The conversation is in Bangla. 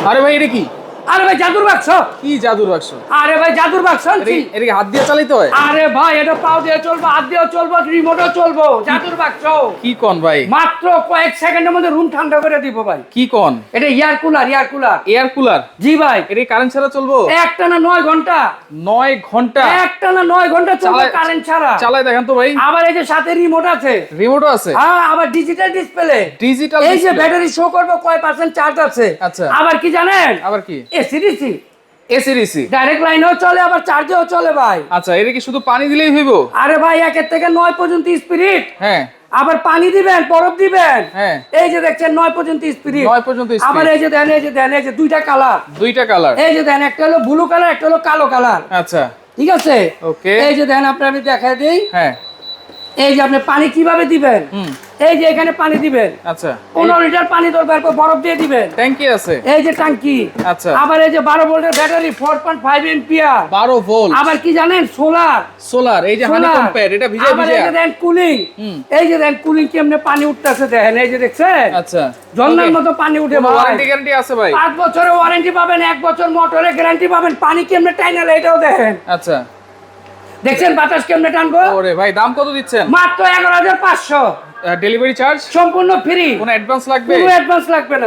আরে ভাই এটা কি? আরে ভাই জাদুর বাক্স। কি জাদুর বাক্স? আরে ভাই জাদুর বাক্স এটা কি- হাত দিয়ে চালাইতে হয়? আরে ভাই এটা পাও দিয়ে চলবো হাত দিয়েও চলবো রিমোটও চলবো জাদুর বাক্স। কি কোন ভাই? মাত্র কয়েক সেকেন্ডের মধ্যে রুম ঠান্ডা করে দিব ভাই। কি কোন? এটা air cooler air cooler air cooler জি ভাই। এটা কারেন্ট ছাড়া চলবো? একটা না নয় ঘণ্টা। নয় ঘণ্টা? একটা না নয় ঘণ্টা চলবে কারেন্ট ছাড়া। চালাই দেখেন তো ভাই। আবার এই যে সাথে রিমোট আছে। রিমোটও আছে? হ্যাঁ আবার ডিজিটাল ডিসপ্লে ডিজিটাল এই যে ব্যাটারি শো করবে কয় পার্সেন্ট চার্জ আছে? আচ্ছা। আবার কি জানেন? আবার কি? AC DC AC DC direct লাইনেও চলে আবার চার্জেও চলে ভাই। আচ্ছা এটা কি শুধু পানি দিলেই হইব? আরে ভাই একের থেকে নয় পর্যন্ত স্পিরিট হ্যাঁ। আবার পানি দিবেন বরফ দিবেন। হ্যাঁ। এই যে দেখছেন নয় পর্যন্ত স্পিরিট নয় পর্যন্ত আবার এই যে দেন এই যে দেন এই যে দুইটা কালার দুইটা কালার এই যে দেন একটা হলো ব্লু কালার একটা হলো কালো কালার আচ্ছা। ঠিক আছে? ওকে এই যে দেন আপনি আমি দেখাই দিই। হ্যাঁ। এই যে আপনি পানি কীভাবে দিবেন? হুম। এই যে এখানে পানি দিবেন। আচ্ছা। পনেরো লিটার পানি দরকার বরফ দিয়ে দিবেন। ট্যাঙ্কি আছে। এই যে টাঙ্কি আচ্ছা। আবার এই যে বারো ভোল্টের battery four point five ampere বারো ভোল্ট। আবার কি জানেন? সোলার সোলার এই যে প্যাড এটা ভিজে ভিজে এই যে দেন কুলিং এই যে দেন কুলিং কেমনে পানি উঠতেছে দেখেন এই যে দেখছেন? আচ্ছা। ঝর্ণার মতো পানি উঠে ওয়ারেন্টি গ্যারান্টি আছে ভাই? পাঁচ বছরের ওয়ারেন্টি পাবেন এক বছর মোটরের গ্যারান্টি পাবেন পানি কেমনে টাইনালে এটাও দেখেন। আচ্ছা। দেখছেন বাতাস কেমনে টানবো? ওরে ভাই দাম কত দিচ্ছেন? মাত্র এগারো হাজার পাঁচশো। ডেলিভারি চার্জ সম্পূর্ণ ফ্রি কোনো অ্যাডভান্স লাগবে? কোনো অ্যাডভান্স লাগবে না।